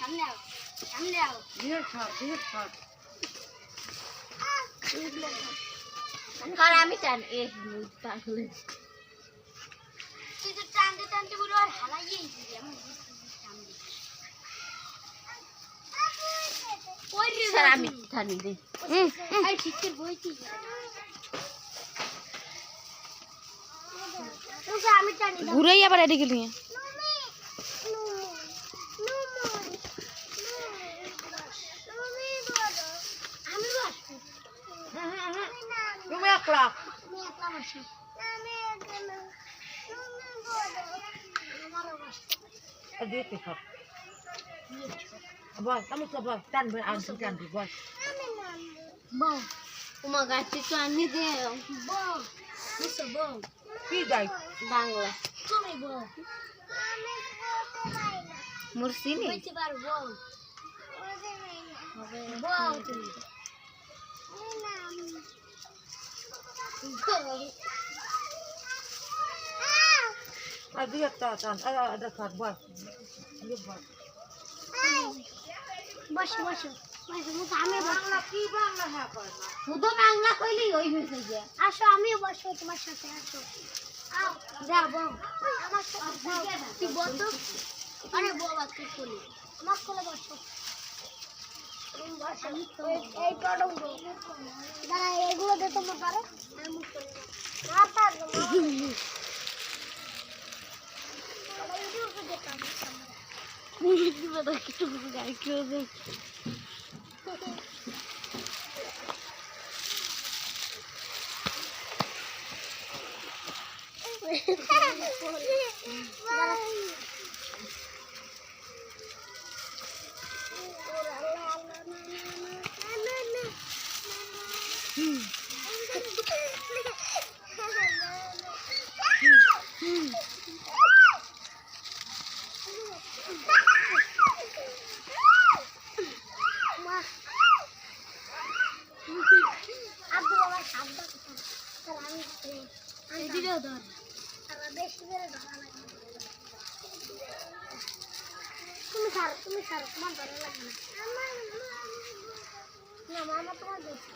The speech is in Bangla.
সামনে আও সামনে আও বিয়ের খাট বিয়ের খাট আর আমি টান এ পাগল টানতে টানতে পুরো আর হারাইয়েই আমি ঠিক করে বইছি ঘুরেই আবার এদিকে নিয়ে আমি বসবো তুমি একলা আমি একলা বসবো আমারও বসবো দিতে সব বল আমি তো বল টানবে আমি টানবি বল বউ তোমার গাছটি তো আনি দে বউ বুঝছ বউ কি যাই বাংলা। তুমি বউ মুরসিনি বলতে পারো বউ বউ তুমি। আর দিয়ে তা টান। আর আর কাট বল। দিয়ে বল। বসো বসো বসো মুখ আমি বসবো বাংলা কি বাংলা হ্যাঁ কর না? শুধু বাংলা কইলি ওই আসো আমিও বসবো তোমার সাথে আসো। আও যা বউ আমার তুই বসো আরে বউ তুই আমার কোলে এগুলো দে তোমার পারো আমি মুখ করে দেবো। না পারব না। বাবা, এগুলোকে দে পারব না। আব্দুল আমার হাত তুমি ছাড়ো তুমি ছাড়ো তোমার ধরা লাগবে না। মামা তোমার বেশি